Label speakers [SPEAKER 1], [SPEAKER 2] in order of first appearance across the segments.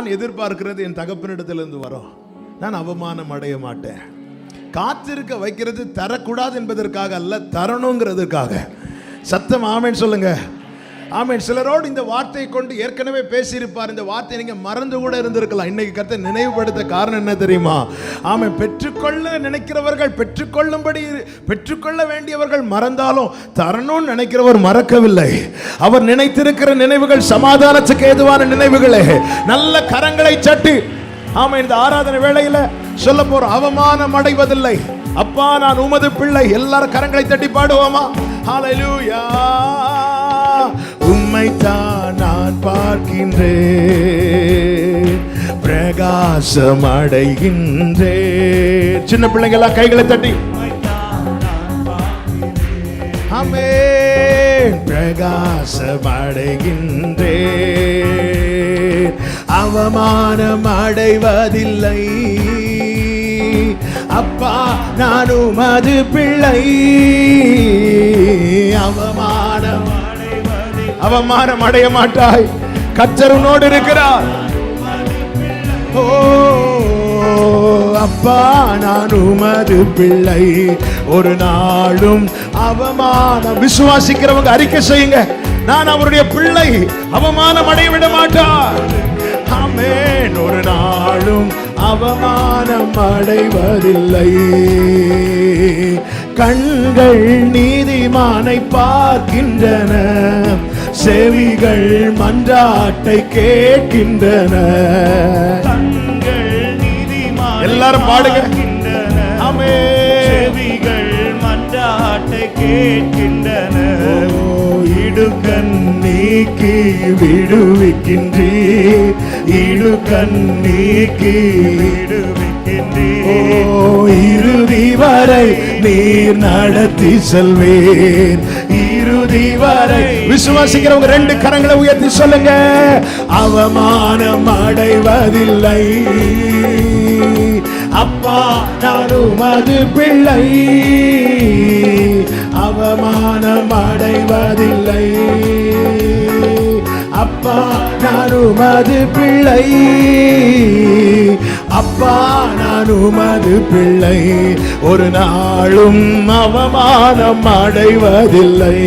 [SPEAKER 1] நான் எதிர்பார்க்கிறது என் தகப்பனிடத்திலிருந்து வரும். நான் அவமானம் அடைய மாட்டேன். காத்திருக்க வைக்கிறது தரக்கூடாது என்பதற்காக அல்ல தரணுங்கிறதுக்காக. சத்தம் ஆமேன்னு சொல்லுங்கள் ஆமீன். சிலரோடு இந்த வார்த்தையை கொண்டு ஏற்கனவே பேசியிருப்பார். இந்த வார்த்தையை நீங்கள் மறந்து கூட இருந்திருக்கலாம். இன்னைக்கு கருத்தை நினைவுபடுத்த காரணம் என்ன தெரியுமா? ஆமை பெற்றுக்கொள்ள நினைக்கிறவர்கள் பெற்றுக்கொள்ளும்படி பெற்றுக்கொள்ள வேண்டியவர்கள் மறந்தாலும் தரணும்னு நினைக்கிறவர் மறக்கவில்லை. அவர் நினைத்திருக்கிற நினைவுகள் சமாதானத்துக்கு ஏதுவான நினைவுகளே. நல்ல கரங்களை சட்டி ஆமாம் இந்த ஆராதனை வேளையில் சொல்ல போற அவமானம் அடைவதில்லை. அப்பா நான் உமது பிள்ளை. எல்லாரும் கரங்களை தட்டி பாடுவோமா? ஹalleluya உம்மை நான் பார்க்கின்றேன். பிரகாசம் அடைகின்றேன் சின்ன பிள்ளைங்க கைகளை தட்டி. ஆமென். பிரகாசம் அடைகின்றேன் அவமானம் அடைவதில்லை அப்பா நானும் அது பிள்ளை. அவமான அவமானம் அடைய மாட்டாய். கத்தர் உன்னோடு இருக்கிறார். ஓ அப்பா நான் உமது பிள்ளை. ஒரு நாளும் அவமானம். விசுவாசிக்கிறவங்க அறிக்கை செய்யுங்க. நான் அவருடைய பிள்ளை. அவமானம் அடைய விட மாட்டார். அமேன் ஒரு நாளும் அவமானம் அடைவதில்லை. கண்கள் நீதிமானை பார்க்கின்றன. செவிகள் மன்றாட்டை கேட்கின்றன எல்லாரும் பாடுங்க.
[SPEAKER 2] செவிகள் மன்றாட்டை கேட்கின்றன
[SPEAKER 1] இடுக்கண் நீக்கி விடுவிக்கின்றீ இடுக்கண் நீக்கி
[SPEAKER 2] விடுவிக்கின்றீர்.
[SPEAKER 1] ஓ இறுதி வரை நீர் நடத்தி செல்வேன். இறுதி வரை விசுவாசிக்கிறவங்க ரெண்டு கரங்களை உயர்த்தி சொல்லுங்க. அவமானம் அடைவதில்லை. அப்பா நானும் அது பிள்ளை. அவமானம் அடைவதில்லை. அப்பா நானும் அது பிள்ளை. அப்பா நான் உமது பிள்ளை. ஒரு நாளும் அவமானம் அடைவதில்லை.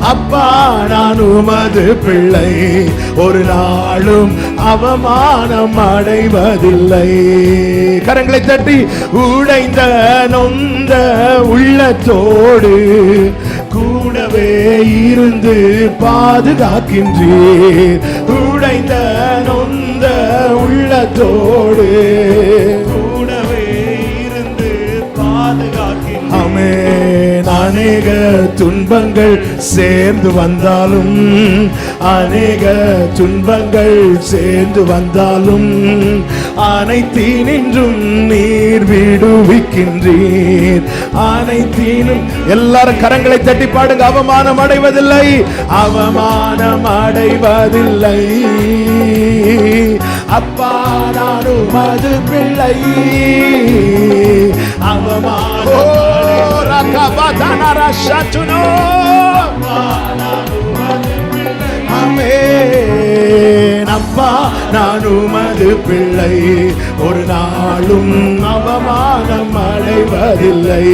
[SPEAKER 1] அப்பா நான் உமது பிள்ளை. ஒரு நாளும் அவமானம் அடைவதில்லை. கரங்களை தட்டி உடைந்த நொந்த உள்ளத்தோடு கூடவே இருந்து பாதுகாக்கின்றீர். உடைந்த நொந்த உள்ளத்தோடு
[SPEAKER 2] கூடவே இருந்து.
[SPEAKER 1] அமேன் அநேக துன்பங்கள் சேர்ந்து வந்தாலும் அநேக துன்பங்கள் சேர்ந்து வந்தாலும் அனைத்தீனின்றும் நீர் விடுவிக்கின்றீர் அனைத்தீனும் எல்லாரும் கரங்களை தட்டி பாடுங்க அவமானம் அடைவதில்லை அவமானம் அடைவதில்லை அப்பா நானும் மது பிள்ளை அவமானம் ஆமென். அப்பா நான் உமது பிள்ளை. ஒரு நாளும் அவமானம் அடைவதில்லை.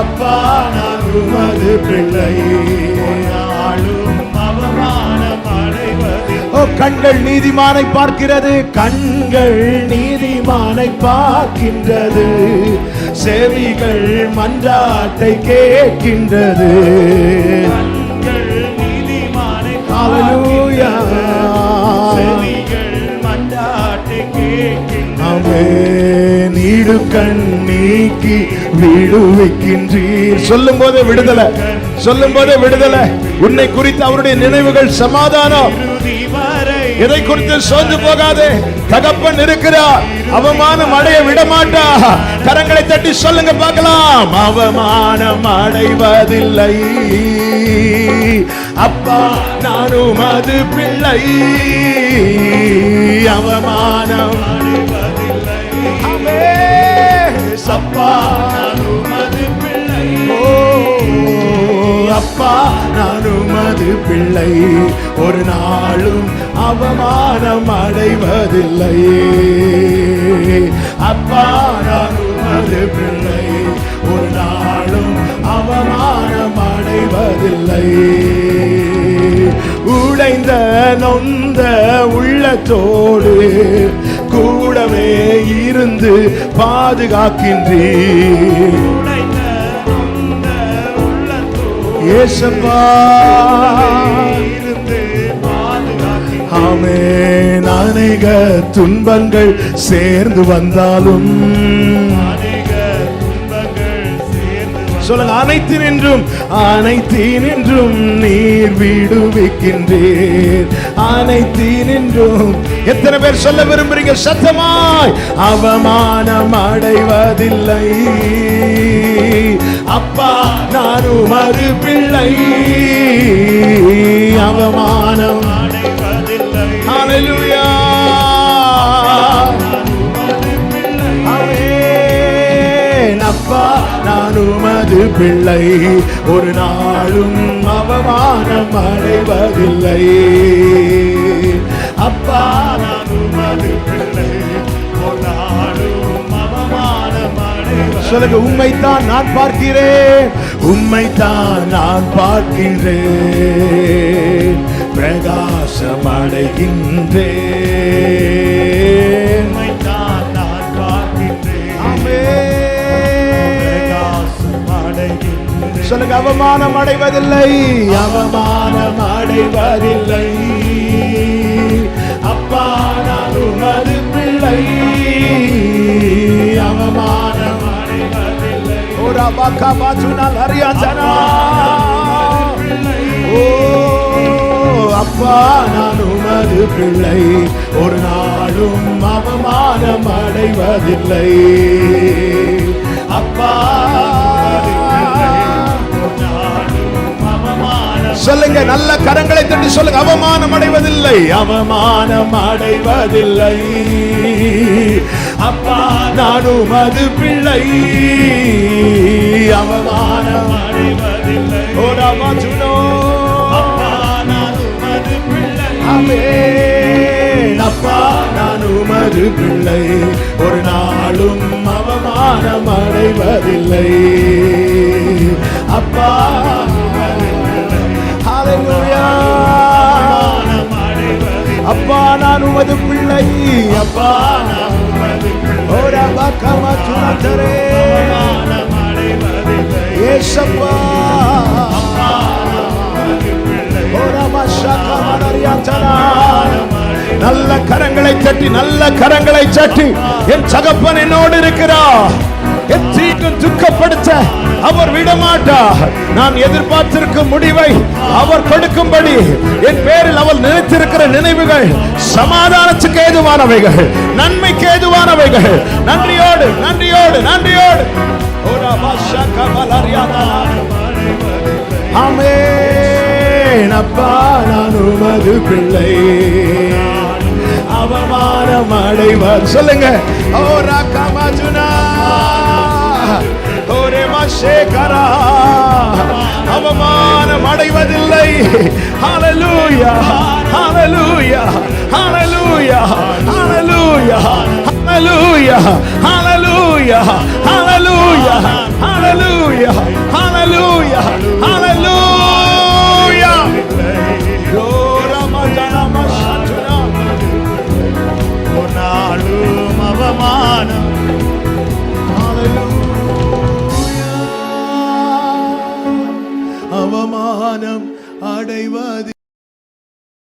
[SPEAKER 1] அப்பா நான் உமது பிள்ளை. கண்கள் நீதிமானை பார்க்கிறது. கண்கள் நீதிமானை பார்க்கின்றது. செவிகள் மன்றாட்டை கேட்கின்றது.
[SPEAKER 2] கண்கள் நீதிமானை. செவிகள் மன்றாட்டை
[SPEAKER 1] கண் நீக்கி விடுவிக்கின்றீர். சொல்லும் போதே விடுதலை. சொல்லும் போதே விடுதலை. உன்னை குறித்து அவருடைய நினைவுகள் சமாதானம். எதை குறித்து சோர்ந்து போகாதே. தகப்பன் இருக்கிறார். அவமானம் அடைய விட மாட்டா கரங்களை தட்டி சொல்லுங்க பார்க்கலாம். அவமானம் அடைவதில்லை. அப்பா நானும் அது பிள்ளை. அவமானம்
[SPEAKER 2] அடைவதில்லை.
[SPEAKER 1] ஆமென்.
[SPEAKER 2] பிள்ளை.
[SPEAKER 1] ஒரு நாளும் அவமானம் அடைவதில்லை. அப்பா நான் உமது பிள்ளை. ஒரு நாளும் அவமானம் அடைவதில்லை. உடைந்த நொந்த உள்ளத்தோடு கூடவே இருந்து பாதுகாக்கின்றீர். ஏசப்பா
[SPEAKER 2] இருந்து
[SPEAKER 1] அநேக துன்பங்கள் சேர்ந்து வந்தாலும். சொல்லுங்க அனைத்து நின்றும் அனைத்து நின்றும் நீர் விடுவிக்கின்றீர். அனைத்து நின்றும் எத்தனை பேர் சொல்ல விரும்புறீங்க? சத்தமாய் அவமானம் அடைவதில்லை. அப்பா நான் உமது பிள்ளை அவமானம்
[SPEAKER 2] அடைவதில்லை.
[SPEAKER 1] ஆமென். அப்பா நான் உமது பிள்ளை ஒரு நாளும் அவமானம் அடைவதில்லை. அப்பா நான் உமது பிள்ளை
[SPEAKER 2] ஒரு அடைவதில்லை
[SPEAKER 1] சொல்லுங்க உண்மைத்தான் நான் பார்க்கிறேன். உண்மைத்தான் நான் பார்க்கின்றேன் பிரகாசம் அடைகின்றேன்
[SPEAKER 2] உம்மைத்தான் நான் பார்க்கின்றேன். பிரகாசம் அடைகின்றேன்
[SPEAKER 1] சொல்லுங்க அவமானம் அடைவதில்லை அவமானம் அடைவதில்லை அப்பா நான் உமது பாச்சுனால் அறியாச்சனா ஓ அப்பா நான் உமது பிள்ளை. ஒரு நாளும் அவமானம் அடைவதில்லை. அப்பா சொல்லுங்க நல்ல கரங்களை தட்டி சொல்லுங்க. அவமானம் அடைவதில்லை. அவமானம் அடைவதில்லை. அப்பா நான் உமது பிள்ளை. அவமானம்
[SPEAKER 2] அடைவதில்லை.
[SPEAKER 1] ஓடாமா சுனோ
[SPEAKER 2] அப்பா நான் உமது பிள்ளை.
[SPEAKER 1] அப்பா நான் உமது பிள்ளை. ஒரு நாளும் அவமானம் அடைவதில்லை. அப்பா அப்பா நான் உமது பிள்ளை. அப்பா
[SPEAKER 2] நான்
[SPEAKER 1] மஷாக்கா மனரியாத்தனா நல்ல கரங்களை தட்டி நல்ல கரங்களை தட்டி என் சகப்பன் என்னோடு இருக்கிறார் என் துக்கப்படுத்த அவர் விடமாட்டார். நான் எதிர்பார்த்திருக்கும் முடிவை அவர் கொடுக்கும்படி என் பேரில் அவள் நினைத்திருக்கிற நினைவுகள் சமாதானத்துக்கு ஏதுவானவைகள் நன்மைக்கு ஏதுவானவைகள். நன்றியோடு நன்றியோடு நன்றியோடு. ஓரா அப்பா நான் உமது பிள்ளை. அவமானம் அடைவார் சொல்லுங்க. ஓ கமாஜுனா ஓரே அவமானம் அடைவதில்லை ஹalleluya ஹalleluya ஹalleluya ஹalleluya ஹalleluya ஹalleluya ஹalleluya ஹalleluya ஹalleluya ஹalleluya